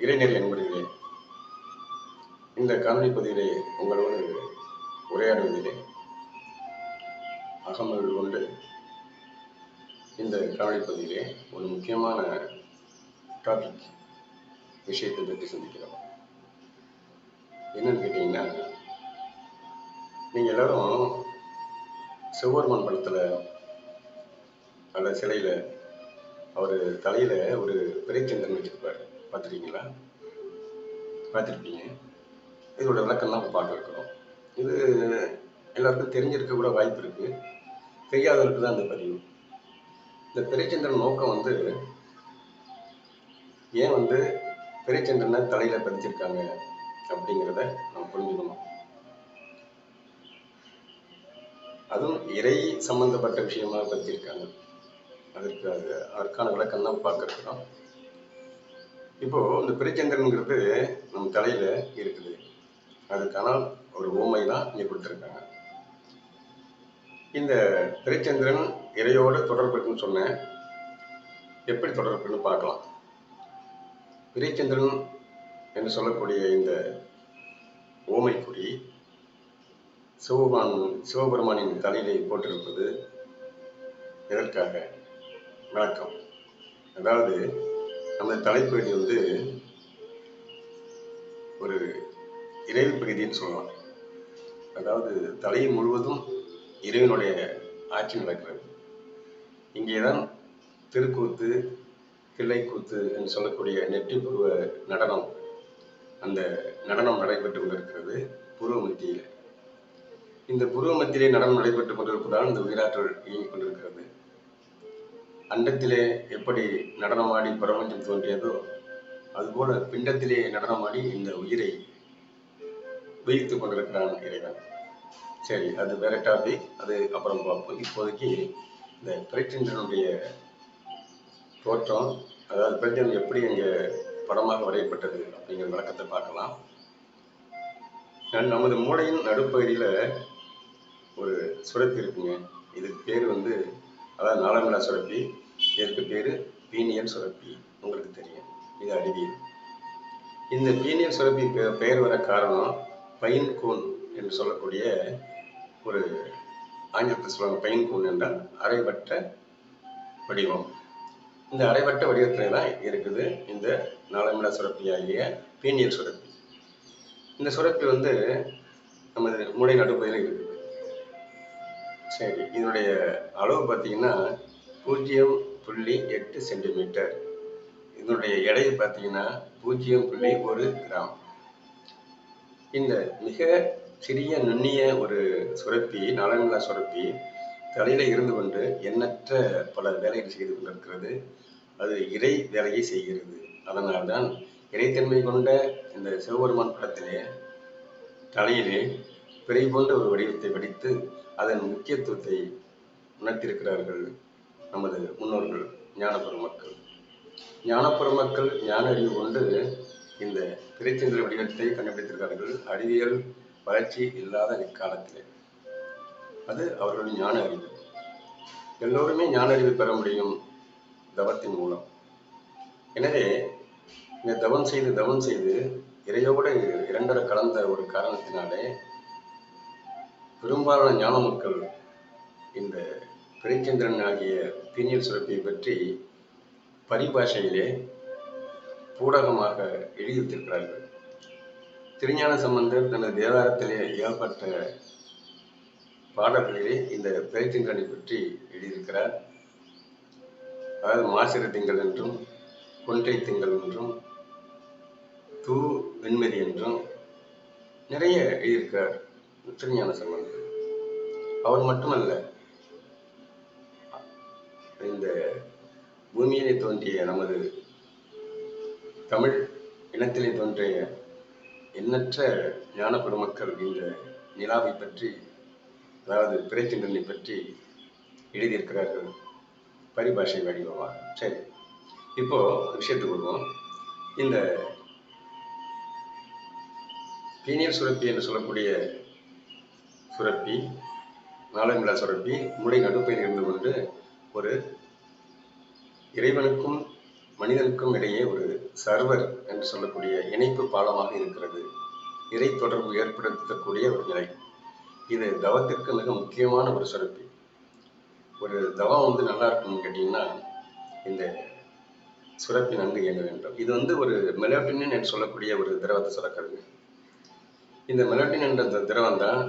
இளைஞர் என்பதிலே இந்த காணொலி பதிவிலே உங்களோடு உரையாடுவதிலே அகமது கொண்டு இந்த காணொலி பதிவிலே ஒரு முக்கியமான டாபிக் விஷயத்தை பற்றி சிந்திக்கிறோம். என்னன்னு கேட்டீங்கன்னா நீங்கள் எல்லாரும் சிவபெருமான் படத்தில் அந்த சிலையில் அவர் தலையில் ஒரு பிறைச்சந்திரன் வச்சிருப்பார். பார்த்துருக்கீங்களா? பார்த்துருப்பீங்க. இதோட விளக்கம் தான் பார்க்க இருக்கிறோம் இது எல்லாருக்கும் தெரிஞ்சிருக்க கூட வாய்ப்பு இருக்கு. தெரியாதவருக்கு தான் அந்த பதிவு. இந்த பெரியச்சந்திரன் நோக்கம் வந்து ஏன் வந்து பெரியச்சந்திரனை தலையில பதிச்சிருக்காங்க அப்படிங்கிறத நம்ம புரிஞ்சுக்கணும். அதுவும் இறை சம்பந்தப்பட்ட விஷயமா பதிச்சிருக்காங்க. அதற்கு அது அதற்கான விளக்கம் தான் பார்க்கறதுதான் இப்போது இப்போ இந்த பிறைச்சந்திரனுங்கிறது நம்ம தலையில இருக்குது. அதுக்கான ஒரு ஓமை தான் இங்க கொடுத்துருக்காங்க. இந்த பிரிச்சந்திரன் இறையோட தொடர்பு இருக்குன்னு சொன்னேன் எப்படி தொடர்பு இருக்குன்னு பார்க்கலாம். பிரிச்சந்திரன் என்று சொல்லக்கூடிய இந்த ஓமைக்குடி சிவபான் சிவபெருமான் சிவபெருமானின் தலையிலே போட்டிருப்பது எதற்காக? வணக்கம் அதாவது நம்ம தலைப்பகுதி வந்து ஒரு இறைவு பகுதின்னு சொல்லலாம். அதாவது தலை முழுவதும் இறைவனுடைய ஆட்சி நடக்கிறது. இங்கேதான் திருக்கூத்து தில்லைக்கூத்து என்று சொல்லக்கூடிய நெற்றிப்பூர்வ நடனம் அந்த நடனம் நடைபெற்று கொண்டிருக்கிறது பூர்வ மத்தியில். இந்த பூர்வ மத்தியிலே நடனம் நடைபெற்றுக் கொண்டிருப்பதால் இந்த உயிராற்றல் இயங்கிக் கொண்டிருக்கிறது. அண்டத்திலே எப்படி நடனமாடி பிரபஞ்சம் தோன்றியதோ அதுபோல பிண்டத்திலே நடனமாடி இந்த உயிரை உயிர்த்துக் கொண்டிருக்கிறான் இறைவன். சரி அது வேற டாபிக் அது அப்புறம் பார்ப்போம். இப்போதைக்கு இந்த பிரைச்சந்திரனுடைய தோற்றம் அதாவது பிரைச்சந்திரன் எப்படி இங்க படமாக வரையப்பட்டது அப்படிங்கிற விளக்கத்தை பார்க்கலாம். நான் நமது மூளையின் நடுப்பகுதியில் ஒரு சுரப்பி இருக்குங்க. இதுக்கு பேர் வந்து அதாவது நாளமிலா சுரப்பி. பீனியல் சுரப்பி உங்களுக்கு தெரியும். இது அறிவியல் இந்த பீனியல் சுரப்பி பெயர் வர காரணம் பைன் கூன் என்று சொல்லக்கூடிய ஒரு ஆங்கிலத்தில் சொல்லுவாங்க பைன் கூன் என்றால் அரைவட்ட வடிவம். இந்த அரைவட்ட வடிவத்தில் தான் இருக்குது இந்த நாளமிலா சுரப்பி ஆகிய பீனியல் சுரப்பி. இந்த சுரப்பி வந்து நமது மூளை நடுப்பகுதியில் இருக்குது. சரி இதனுடைய அளவு பார்த்தீங்கன்னா பூஜ்ஜியம் புள்ளி எட்டு சென்டிமீட்டர். இதனுடைய எடை பார்த்தீங்கன்னா பூஜ்ஜியம் புள்ளி ஒரு கிராம். இந்த மிக சிறிய நுண்ணிய ஒரு சுரப்பி நலன்கள சுரப்பி தலையில இருந்து கொண்டு எண்ணற்ற பல வேலைகள் செய்து கொண்டிருக்கிறது. அது இறை வேலையை செய்கிறது. அதனால்தான் இறைத்தன்மை கொண்ட இந்த சிவபெருமான் படத்திலே தலையிலே பிறை போன்ற ஒரு வடிவத்தை வடித்து அதன் முக்கியத்துவத்தை உணர்த்தியிருக்கிறார்கள். நமது முன்னோர்கள் ஞானப்பெருமக்கள். மக்கள் ஞான அறிவு கொண்டு இந்த திரைச்சந்திர வடிவத்தை கண்டுபிடித்திருக்கிறார்கள். அறிவியல் வளர்ச்சி இல்லாத இக்காலத்திலே அது அவர்களுடைய ஞான அறிவு. எல்லோருமே ஞான அறிவு பெற முடியும் தவத்தின் மூலம். எனவே இந்த தவம் செய்து தவம் செய்து இறையோடு இரண்டரை கலந்த ஒரு காரணத்தினாலே பெரும்பாலான ஞான மக்கள் இந்த பிறைச்சந்திரன் ஆகிய பீனியல் சுரப்பியை பற்றி பரிபாஷையிலே பூடகமாக எழுதியிருக்கிறார்கள் திருஞான சம்பந்தர் தனது தேவாரத்திலே ஏகப்பட்ட பாடல்களிலே இந்த பிறைச்சந்திரனை பற்றி எழுதியிருக்கிறார். அதாவது மாசிர திங்கள் என்றும் கொன்றை திங்கள் என்றும் தூ வெண்மதி என்றும் நிறைய எழுதியிருக்கிறார் திருஞான சம்பந்தர். அவர் மட்டுமல்ல இந்த பூமியிலே தோன்றிய நமது தமிழ் இனத்திலே தோன்றிய எண்ணற்ற ஞான பெருமக்கள் இந்த நிலாவை பற்றி அதாவது பிறைச்சந்திரனை பற்றி எழுதியிருக்கிறார்கள் பரிபாஷை வடிவமாக. சரி இப்போ விஷயத்துக்கு வருவோம். இந்த பீனியர் சுரப்பி என்று சொல்லக்கூடிய சுரப்பி நாளமிழா சுரப்பி முளை நடுப்பையில் இருந்து கொண்டு ஒரு இறைவனுக்கும் மனிதனுக்கும் இடையே ஒரு சர்வர் என்று சொல்லக்கூடிய இணைப்பு பாலமாக இருக்கிறது. இறை தொடர்பு ஏற்படுத்தக்கூடிய ஒரு நிலை. இது தவத்திற்கு மிக முக்கியமான ஒரு சுரப்பி ஒரு தவம் வந்து நல்லா இருக்கணும்னு கேட்டிங்கன்னா இந்த சுரப்பி நன்கு இயங்க வேண்டும். இது வந்து ஒரு மெலோட்டினின் என்று சொல்லக்கூடிய ஒரு திரவத்தை சுரக்கிறது. இந்த மெலோட்டின் என்ற திரவம் தான்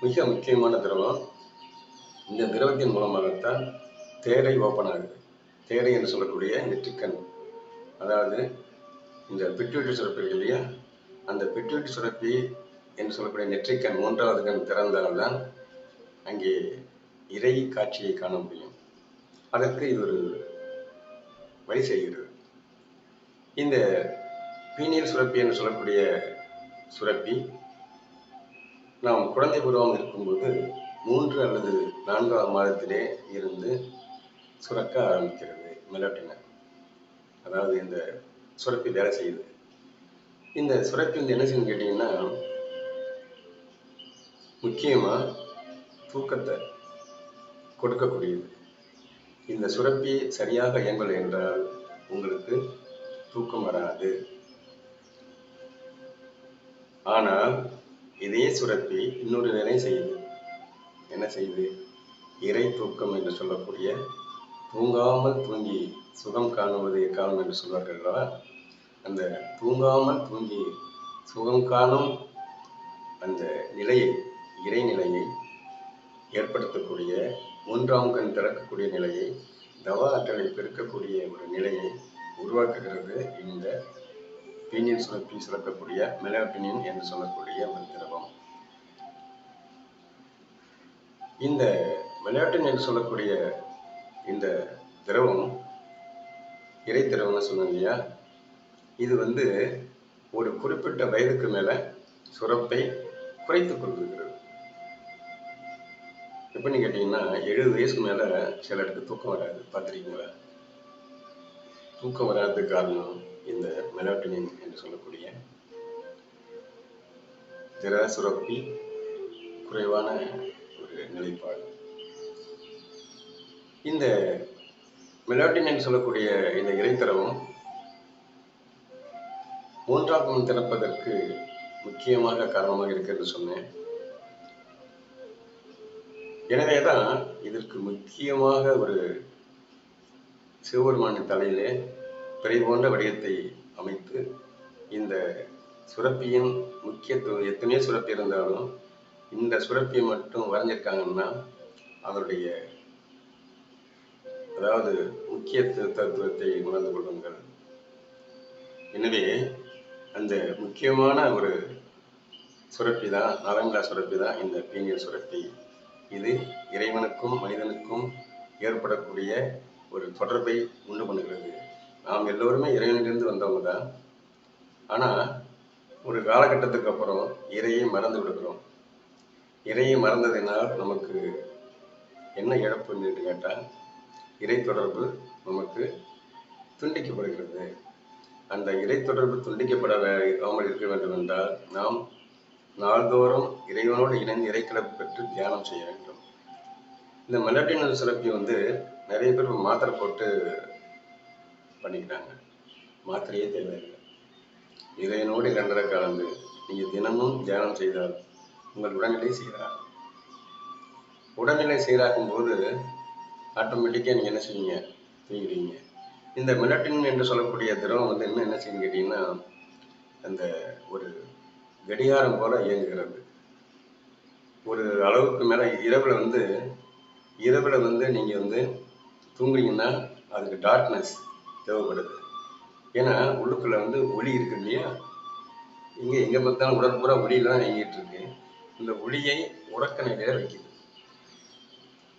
மிக முக்கியமான திரவம். இந்த திரவத்தின் மூலமாகத்தான் தேரை ஓப்பன் ஆகுது. தேரை என்று சொல்லக்கூடிய நெற்றிக்கண். அதாவது இந்த பிட்யூட்டி சுரப்பி இல்லையா? அந்த பிட்யூட்டி சுரப்பி என்று சொல்லக்கூடிய நெற்றிக்கண் மூன்றாவது கண் திறந்தால்தான் அங்கே இறை காட்சியை காண முடியும். அதற்கு இது ஒரு வழி செய்கிறது. இந்த பீனியல் சுரப்பி என்று சொல்லக்கூடிய சுரப்பி நாம் குழந்தை பருவம் இருக்கும்போது மூன்று அல்லது நான்காவது மாதத்திலே இருந்து சுரக்க ஆரம்பிக்கிறது மெலோட்டின. அதாவது இந்த சுரப்பி வேலை செய்யுது. இந்த சுரப்பி வந்து என்ன செய்யுன்னு கேட்டிங்கன்னா முக்கியமாக தூக்கத்தை கொடுக்கக்கூடியது. இந்த சுரப்பி சரியாக இயங்கலை என்றால் உங்களுக்கு தூக்கம் வராது. ஆனால் இதே சுரப்பி இன்னொரு வேலை செய்யுது. என்ன செய்து இறை தூக்கம் என்று சொல்லக்கூடிய தூங்காமல் தூங்கி சுகம் காணுவது எக்காலம் என்று சொல்வார்கள் அல்லவா? அந்த தூங்காமல் தூங்கி சுகம் காணும் அந்த நிலையை இறைநிலையை ஏற்படுத்தக்கூடிய மூன்றாம் கண் திறக்கக்கூடிய நிலையை தவ ஆற்றலை பெருக்கக்கூடிய ஒரு நிலையை உருவாக்குகிறது இந்த பீனியன் சுரப்பி சுரக்கக்கூடிய மெலாட்டினின் என்று சொல்லக்கூடிய மந்திரம். இந்த மெலாட்டின் என்று சொல்லக்கூடிய இந்த திரவம் இறை திரவம்னு சொன்னோம் இல்லையா? இது வந்து ஒரு குறிப்பிட்ட வயதுக்கு மேலே சுரப்பை குறைத்து கொள்கிறது எப்படின்னு கேட்டீங்கன்னா எழுபது வயசுக்கு சில சிலருக்கு தூக்கம் வராது. பார்த்துருக்கீங்களா? தூக்கம் வராததுக்கு காரணம் இந்த மெலாட்டனின் என்று சொல்லக்கூடிய திர சுரப்பி குறைவான நிலைப்பாடு இந்த மெலாட்டின் சொல்லக்கூடிய இந்த இறைத்தரவும் மூன்றாம் கண் திறப்பதற்கு முக்கியமாக காரணமாக இருக்கிறது என்று சொன்னேன் எனவேதான் இதற்கு முக்கியமாக ஒரு சிவபெருமானின் தலையிலே பிறை போன்ற வடிவத்தை அமைத்து இந்த சுரப்பியின் முக்கியத்துவம் எத்தனையோ சுரப்பி இருந்தாலும் இந்த சுரப்பியை மட்டும் வரைஞ்சிருக்காங்கன்னா அதனுடைய அதாவது முக்கிய தத்துவத்தை உணர்ந்து கொள்ளுங்கள். எனவே அந்த முக்கியமான ஒரு சுரப்பி தான் நவங்களா சுரப்பி தான் இந்த பீனியல் சுரப்பி. இது இறைவனுக்கும் மனிதனுக்கும் ஏற்படக்கூடிய ஒரு தொடர்பை உண்டு பண்ணுகிறது. நாம் எல்லோருமே இறைவனிலிருந்து வந்தவங்க தான். ஆனால் ஒரு காலகட்டத்துக்கு அப்புறம் இறையை மறந்து விடுகிறோம். இறையை மறந்ததினால் நமக்கு என்ன இழப்புன்னு கேட்டால் இறை தொடர்பு நமக்கு துண்டிக்கப்படுகிறது. அந்த இறை தொடர்பு துண்டிக்கப்படாமல் இருக்க வேண்டும் என்றால் நாம் நாள்தோறும் இறைவனோடு இணைந்து இறைக்கிழப்பு பெற்று தியானம் செய்ய வேண்டும். இந்த மெலட்டினல் சுரப்பி வந்து நிறைய பேர் மாத்திரை போட்டு பண்ணிக்கிறாங்க. மாத்திரையே தேவையில்லை. இறைவனோடு இரண்டரை கலந்து நீங்கள் தினமும் தியானம் செய்தால் உங்கள் உடல்நிலை சீராகும் உடல்நிலை சீராகும் போது ஆட்டோமேட்டிக்காக நீங்கள் என்ன செய்வீங்க? தூங்கிடுவீங்க. இந்த மிலட்டின் என்று சொல்லக்கூடிய திரவம் வந்து என்ன என்ன செய்யுன்னு கேட்டிங்கன்னா அந்த ஒரு கடிகாரம் போல இயங்குகிறது. ஒரு அளவுக்கு மேலே இரவில் வந்து இரவில் வந்து நீங்கள் வந்து தூங்குறீங்கன்னா அதுக்கு டார்க்னஸ் தேவைப்படுது. ஏன்னா உள்ளுக்குள்ள வந்து ஒளி இருக்கு இல்லையா? இங்கே எங்கே பார்த்தாலும் உடல் ஒளியில் ஒளியில தான் இயங்கிட்டு இருக்கு. இந்த ஒளியை உறக்க நிலையில வைக்குது.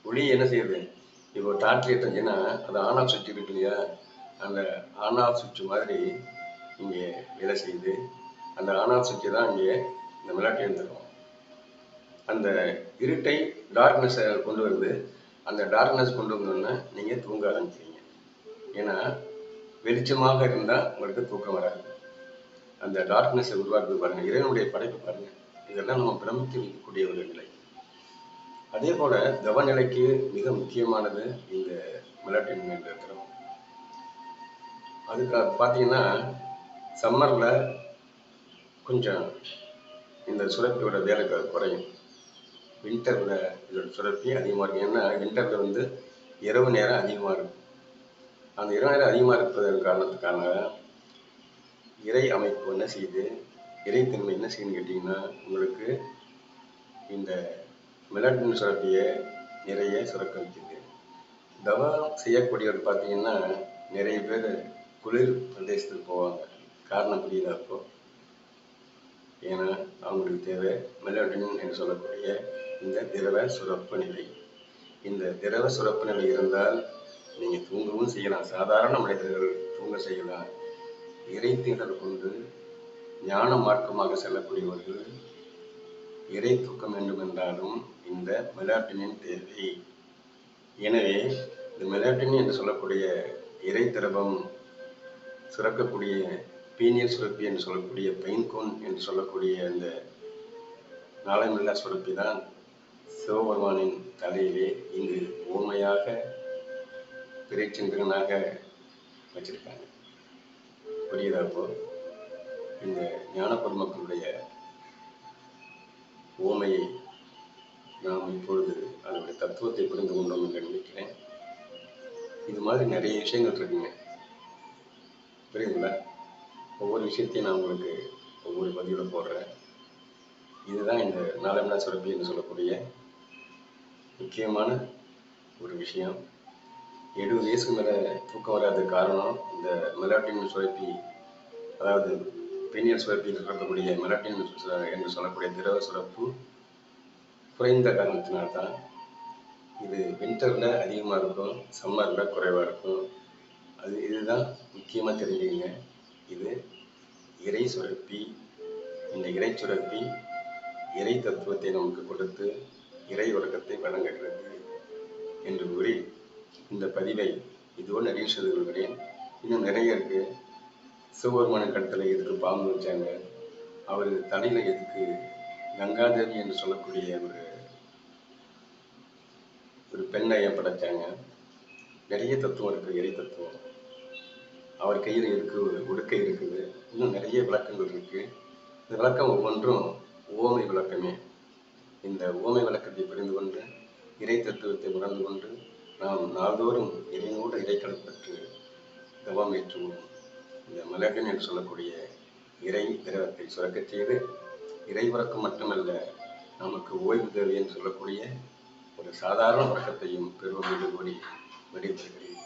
ஒளி என்ன செய்யுது? இப்போ டார்ச் லைட் இருந்துச்சுன்னா அது ஆன் ஆஃப் சுவிட்ச் இருக்கு இல்லையா? அந்த ஆன் ஆஃப் சுவிட்ச் மாதிரி இங்கே வேலை செய்யுது. அந்த ஆன் ஆஃப் சுவிட்ச் தான் இங்கே இந்த மிளாட்டி இருந்துருக்கும் அந்த இருட்டை டார்க்னஸை கொண்டு வருது. அந்த டார்க்னஸ் கொண்டு வந்தோன்னே நீங்கள் தூங்க ஆரம்பிக்கிறீங்க. ஏன்னா வெளிச்சமாக இருந்தால் உங்களுக்கு தூக்கம் வராது. அந்த டார்க்னஸை உருவாக்குது பாருங்கள் இறைவனுடைய படைப்பு பாருங்கள் இதெல்லாம் நம்ம பிரமிக்க வைக்கக்கூடிய ஒரு நிலை. அதே போல தவநிலைக்கு மிக முக்கியமானது இந்த மெலாட்டின் இருக்கிறோம். அதுக்கு பார்த்தீங்கன்னா சம்மரில் கொஞ்சம் இந்த சுரப்பியோட வேலை குறையும். வின்டரில் இதோட சுரப்பி அதிகமாக இருக்கும் ஏன்னா வின்டரில் வந்து இரவு நேரம் அதிகமாக இருக்கும். அந்த இரவு நேரம் அதிகமாக இருப்பதன் காரணத்துக்கான இறை அமைப்பு என்ன செய்யுது? இறைத்தன்மை என்ன செய்யுதுன்னு கேட்டிங்கன்னா உங்களுக்கு இந்த மெலாட்டின் சுரப்பியை நிறைய சுரக்க வைக்குது தவம் செய்யக்கூடியவர் பார்த்தீங்கன்னா நிறைய பேர் குளிர் பிரதேசத்துக்கு போவாங்க. காரணம் புரியுதா அப்போ? ஏன்னா அவங்களுக்கு தேவை மெலோடின் என்று சொல்லக்கூடிய இந்த திரவ சுரப்பு நிலை. இந்த திரவ சுரப்பு நிலை இருந்தால் நீங்கள் தூங்கவும் செய்யலாம். சாதாரண மனிதர்கள் தூங்க செய்யலாம். இறை கொண்டு ஞான மார்க்கமாக செல்லக்கூடியவர்கள் இறை தூக்கம் வேண்டும் என்றாலும் இந்த மெலாட்டினின் தேவை. எனவே இந்த மெலாட்டின் என்று சொல்லக்கூடிய இறை திரவம் சுரக்கக்கூடிய பீனியல் சுரப்பி என்று சொல்லக்கூடிய பெயின்கோன் என்று சொல்லக்கூடிய அந்த நாளமில்லா சுரப்பி தான் சிவபெருமானின் தலையிலே இங்கு ஊமையாக பிறைச்சந்திரனாக வச்சிருக்காங்க. புரியுதா அப்போ இந்த ஞானப்பெருமக்களுடைய ஓமையை நாம் இப்பொழுது அதனுடைய தத்துவத்தை புரிந்து கொண்டோம் என்று நினைக்கிறேன். இது மாதிரி நிறைய விஷயங்கள் இருக்குங்க. புரியுதுங்களா? ஒவ்வொரு விஷயத்தையும் நான் உங்களுக்கு ஒவ்வொரு பதிவில் போடுறேன். இதுதான் இந்த நாலமில்லா சுரப்பி என்று சொல்லக்கூடிய முக்கியமான ஒரு விஷயம். எழுபது வயசுக்கு மேலே தூக்கம் வராத காரணம் இந்த மெலாட்டின் சுரப்பி அதாவது பெனியர் சுரப்பி என்று சொல்லக்கூடிய மெலாட்டின் என்று சொல்லக்கூடிய திரவ சுரப்பு குறைந்த காரணத்தினால் தான் இது வின்டரில் அதிகமாக இருக்கும் சம்மரில் குறைவாக இருக்கும். அது இதுதான் முக்கியமாக தெரிஞ்சுக்கங்க. இது இறை சுரப்பி இந்த இறை சுரப்பி இறை தத்துவத்தை நமக்கு கொடுத்து இறை உலகத்தை வழங்குகிறது என்று கூறி இந்த பதிவை இதோடு நிறைய செய்து கொள்கிறேன். இன்னும் நிறைய இருக்குது சிவபெருமான கட்டளை எதுக்கு பாம்பு வச்சாங்க. அவர் தலையில எதுக்கு கங்காதேவி என்று சொல்லக்கூடிய ஒரு ஒரு பெண்ணை ஏன் படைச்சாங்க நிறைய தத்துவம் இருக்கு இறை தத்துவம். அவர் கையில் இருக்கு உடுக்கை இருக்குது. இன்னும் நிறைய விளக்கங்கள் இருக்கு. இந்த விளக்கம் ஒவ்வொன்றும் ஓமை விளக்கமே. இந்த ஓமை விளக்கத்தை புரிந்து கொண்டு இறை தத்துவத்தை உணர்ந்து கொண்டு நாம் நாள்தோறும் இறைவனோடு இறைக்கலை பெற்று தவம் ஏற்றுவோம். இந்த மலகன் என்று சொல்லக்கூடிய இறை திரவத்தை சுரக்கச் செய்து இறை உறக்கம் மட்டுமல்ல நமக்கு ஓய்வு தேவை என்று சொல்லக்கூடிய ஒரு சாதாரண உறக்கத்தையும் பெறுவோம் என்று கூறி விடைபெறுகிறேன்.